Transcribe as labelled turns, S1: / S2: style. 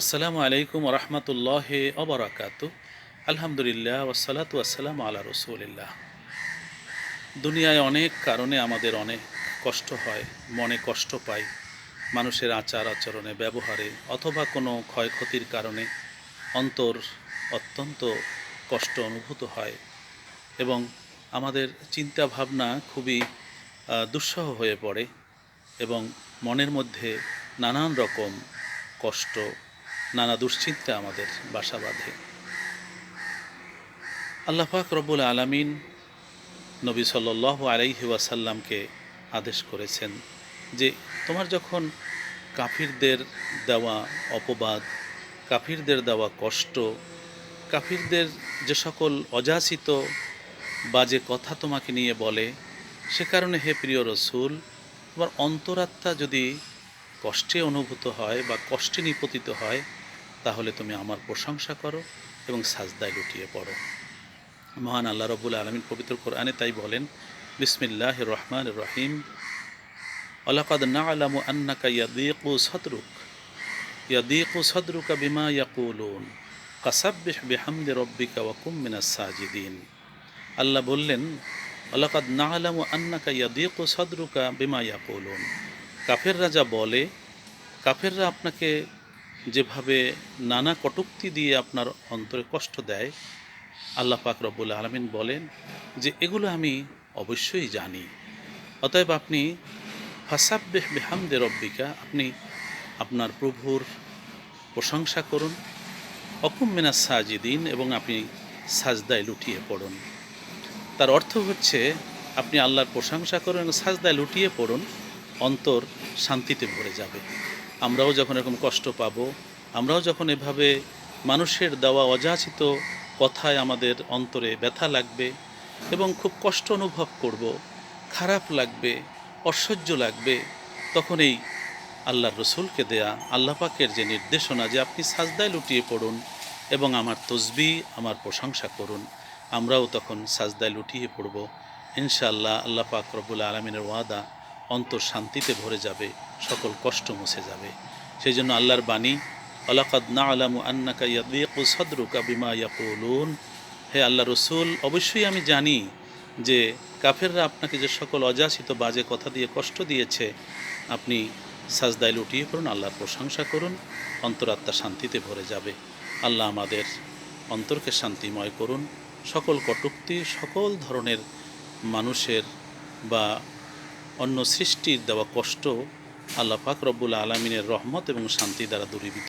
S1: আসসালামু আলাইকুম রহমতুল্লাহ অবরাকাত আলহামদুলিল্লাহ ওসালাতু আসসালাম আলা রসুলিল্লাহ। দুনিয়ায় অনেক কারণে আমাদের অনেক কষ্ট হয়, মনে কষ্ট পাই, মানুষের আচার আচরণে, ব্যবহারে, অথবা কোনো ক্ষয়ক্ষতির কারণে অন্তর অত্যন্ত কষ্ট অনুভূত হয় এবং আমাদের চিন্তা ভাবনা খুবই দুঃসহ হয়ে পড়ে এবং মনের মধ্যে নানান রকম কষ্ট নানা দুশ্চিন্তা আমাদের বাসা বাঁধে। আল্লাহ পাক রব্বুল আলামিন নবী সাল্লাল্লাহু আলাইহি ওয়াসাল্লামকে আদেশ করেছেন যে তোমার যখন কাফিরদের দেওয়া অপবাদ, কাফিরদের দেওয়া কষ্ট, কাফিরদের যে সকল অযাচিত বাজে কথা তোমাকে নিয়ে বলে, সে কারণে হে প্রিয় রসুল, তোমার অন্তরাত্মা যদি কষ্টে অনুভূত হয় বা কষ্টে নিপতিত হয় তাহলে তুমি আমার প্রশংসা করো এবং সাজদায় লুটিয়ে পড়ো। মহান আল্লাহ রবুল আলমিন পবিত্র কোরআনে তাই বলেন বিসমিল্লাহ রহমান রহিম। আলাকাদ না আলামু আন্নাকা ইয়াদিকু সদরুক। ইয়াদিকু সদরুকা বিমা ইয়াকুলুন। কাসাব্বিহ বিহামদি রব্বিকা ওয়াকুম মিনাস সাজিদিন। আল্লাহ বললেন আলাকাদ না আলামু আন্নাকা ইয়াদিকু সদরুকা বিমা ইয়াকুলুন। কাফেররা যা বলে, কাফেররা আপনাকে যেভাবে নানা কটুক্তি দিয়ে আপনার অন্তরে কষ্ট দেয়, আল্লাহ পাক রব্বুল আলমিন বলেন যে এগুলো আমি অবশ্যই জানি। অতএব আপনি ফাসাব্বেহ বেহামদে রব্বিকা, আপনি আপনার প্রভুর প্রশংসা করুন, অকুম মিনা সাজিদিন, এবং আপনি সাজদায় লুটিয়ে পড়ুন। তার অর্থ হচ্ছে আপনি আল্লাহর প্রশংসা করুন এবং সাজদায় লুটিয়ে পড়ুন, অন্তর শান্তিতে ভরে যাবে। আমরাও যখন এরকম কষ্ট পাব, আমরাও যখন এভাবে মানুষের দেওয়া অযাচিত কথায় আমাদের অন্তরে ব্যথা লাগবে এবং খুব কষ্ট অনুভব করব, খারাপ লাগবে, অসহ্য লাগবে, তখন এই আল্লাহর রসুলকে দেয়া আল্লাহ পাকের যে নির্দেশনা যে আপনি সাজদায় লুটিয়ে পড়ুন এবং আমার তসবি, আমার প্রশংসা করুন, আমরাও তখন সাজদায় লুটিয়ে পড়ব। ইনশাআল্লাহ আল্লাহ পাক রবুল আলমিনের ওয়াদা অন্তর শান্তিতে ভরে যাবে, সকল কষ্ট মুছে যাবে। সেই জন্য আল্লাহর বাণী আলাকাদ না আলামু আন্নাকা ইয়াদিকু সদরুকা বিমা ইয়াকুলুন। হে আল্লাহ রসুল, অবশ্যই আমি জানি যে কাফেররা আপনাকে যে সকল অযাচিত বাজে কথা দিয়ে কষ্ট দিয়েছে, আপনি সাজদায় লুটিয়ে পড়ুন, আল্লাহর প্রশংসা করুন অন্তরাত্মা শান্তিতে ভরে যাবে। আল্লাহ আমাদের অন্তরকে শান্তিময় করুন। সকল কটুক্তি, সকল ধরনের মানুষের বা অন্য সৃষ্টির দেওয়া কষ্ট আল্লাহ পাক রব্বুল আলমিনের রহমত এবং শান্তি দ্বারা দূরীভূত।